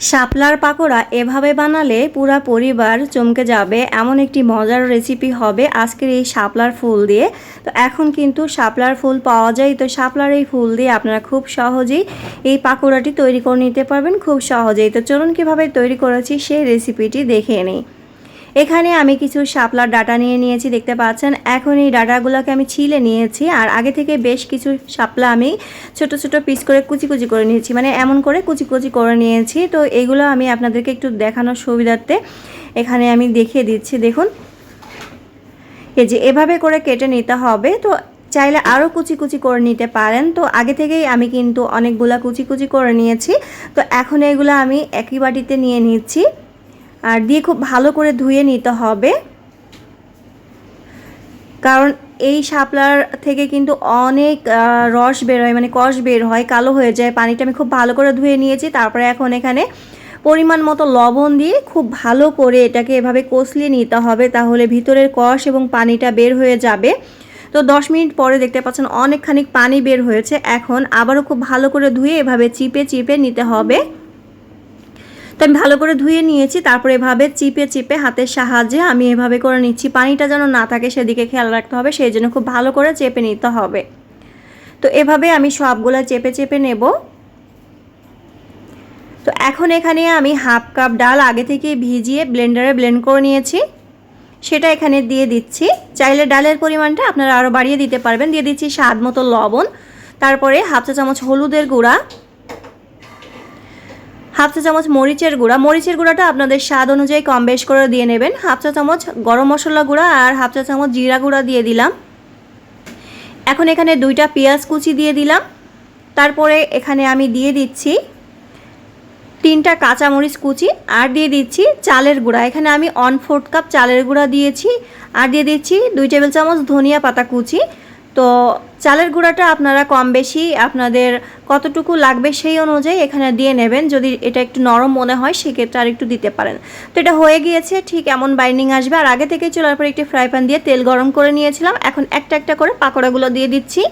শাপলার পাকোড়া এভাবে বানালে পুরা পরিবার চমকে যাবে। এমন একটি মজার রেসিপি হবে আজকের এই শাপলার ফুল দিয়ে। তো এখন কিন্তু শাপলার ফুল পাওয়া যায়। তো শাপলার এই ফুল দিয়ে আপনারা খুব সহজেই এই পাকোড়াটি তৈরি করে নিতে পারবেন খুব সহজেই। তো চলুন কীভাবে তৈরি করেছি সেই রেসিপিটি দেখে নিই। এখানে আমি কিছু শাপলার ডাটা নিয়ে নিয়েছি, দেখতে পাচ্ছেন। এখন এই ডাটাগুলোকে আমি ছিলে নিয়েছি, আর আগে থেকে বেশ কিছু শাপলা আমি ছোট ছোট পিস করে কুচি কুচি করে নিয়েছি মানে এমন করে কুচি কুচি করে নিয়েছি। তো এগুলো আমি আপনাদেরকে একটু দেখানোর সুবিধার্থে এখানে আমি দেখিয়ে দিচ্ছি, দেখুন। এই যে এভাবে করে কেটে নিতে হবে, তো চাইলে আরও কুচি কুচি করে নিতে পারেন। তো আগে থেকেই আমি কিন্তু অনেকগুলা কুচি কুচি করে নিয়েছি। তো এখন এগুলো আমি একই বাটিতে নিয়ে নিচ্ছি। আর দিয়ে খুব ভালো করে ধুয়ে নিতে হবে। কারণ এই শাপলার থেকে কিন্তু অনেক রস বের হয় মানে কষ বের হয়, কালো হয়ে যায়। পানিটা আমি খুব ভালো করে ধুয়ে নিয়েছি। তারপরে এখন এখানে পরিমাণ মতো লবণ দিয়ে খুব ভালো করে এটাকে এভাবে কষলিয়ে নিতে হবে, তাহলে ভিতরের কষ এবং পানিটা বের হয়ে যাবে। তো দশ মিনিট পরে দেখতে পাচ্ছেন অনেকখানি পানি বের হয়েছে। এখন আবারও খুব ভালো করে ধুয়ে এভাবে চিপে চিপে নিতে হবে। তো আমি ভালো করে ধুয়ে নিয়েছি, তারপরে এভাবে চিপে চিপে হাতের সাহায্যে আমি এভাবে করে নিচ্ছি। পানিটা যেন না থাকে সেদিকে খেয়াল রাখতে হবে, সেই জন্য খুব ভালো করে চেপে নিতে হবে। তো এভাবে আমি সবগুলো চেপে চেপে নেব। তো এখন এখানে আমি হাফ কাপ ডাল আগে থেকে ভিজিয়ে ব্লেন্ডারে ব্লেন্ড করে নিয়েছি। সেটা এখানে দিয়ে দিচ্ছি। চাইলে ডালের পরিমাণটা আপনারা আরও বাড়িয়ে দিতে পারবেন। দিয়ে দিচ্ছি স্বাদ মতো লবণ, তারপরে হাফ চা চামচ হলুদের গুঁড়া হাফ চা চামচ মরিচের গুঁড়া। মরিচের গুঁড়াটা আপনাদের স্বাদ অনুযায়ী কম বেশ করে দিয়ে নেবেন। হাফ চা চামচ গরম মশলা গুঁড়া আর হাফ চা চামচ জিরা গুঁড়া দিয়ে দিলাম। এখন এখানে দুইটা পেঁয়াজ কুচি দিয়ে দিলাম। তারপরে এখানে আমি দিয়ে দিচ্ছি তিনটা কাঁচামরিচ কুচি আর দিয়ে দিচ্ছি চালের গুঁড়া। এখানে আমি ওয়ান ফোর্থ কাপ চালের গুঁড়া দিয়েছি। আর দিয়ে দিচ্ছি দুই টেবিল চামচ ধনিয়া পাতা কুচি। তো চালের গুঁড়াটা আপনারা কম বেশি আপনাদের কতটুকু লাগবে সেই অনুযায়ী এখানে দিয়ে নেবেন। যদি এটা একটু নরম মনে হয়, সেক্ষেত্রে আর একটু দিতে পারেন। তো এটা হয়ে গিয়েছে, ঠিক এমন বাইন্ডিং আসবে। আর আগে থেকে চলার পর একটি ফ্রাই প্যান দিয়ে তেল গরম করে নিয়েছিলাম। এখন একটা একটা করে পাকোড়াগুলো দিয়ে দিচ্ছি।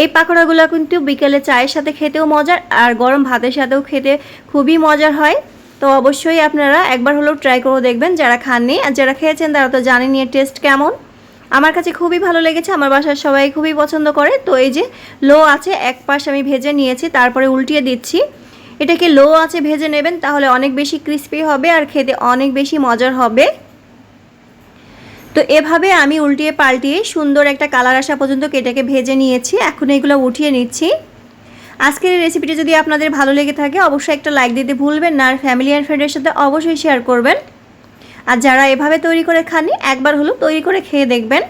এই পাকোড়াগুলো কিন্তু বিকেলে চায়ের সাথে খেতেও মজার, আর গরম ভাতের সাথেও খেতে খুবই মজার হয়। তো অবশ্যই আপনারা একবার হলেও ট্রাই করে দেখবেন যারা খাননি। আর যারা খেয়েছেন তারা তো জানেনি এর টেস্ট কেমন। আমার কাছে খুবই ভালো লেগেছে, আমার বাসার সবাই খুবই পছন্দ করে। তো এই যে লো আছে, এক পাশ আমি ভেজে নিয়েছি, তারপরে উল্টিয়ে দিচ্ছি। এটাকে লো আছে ভেজে নেবেন, তাহলে অনেক বেশি ক্রিস্পি হবে আর খেতে অনেক বেশি মজার হবে। তো এভাবে আমি উল্টিয়ে পাল্টিয়ে সুন্দর একটা কালার আসা পর্যন্ত কেটেকে ভেজে নিয়েছি, এখন এগুলো উঠিয়ে নিচ্ছি। আজকের এই রেসিপিটি যদি আপনাদের ভালো লেগে থাকে, অবশ্যই একটা লাইক দিতে ভুলবেন না, আর ফ্যামিলি অ্যান্ড ফ্রেন্ডের সাথে অবশ্যই শেয়ার করবেন। আর যারা এভাবে তৈরি করে খাননি, একবার হলো তৈরি করে খেয়ে দেখবেন।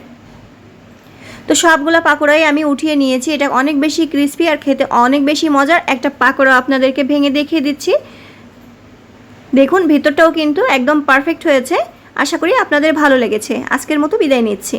তো সবগুলো পাকোড়াই আমি উঠিয়ে নিয়েছি। এটা অনেক বেশি ক্রিস্পি আর খেতে অনেক বেশি মজার একটা পাকোড়া আপনাদেরকে ভেঙে দেখিয়ে দিচ্ছি। দেখুন, ভিতরটাও কিন্তু একদম পারফেক্ট হয়েছে। আশা করি আপনাদের ভালো লেগেছে। আজকের মতো বিদায় নিচ্ছি।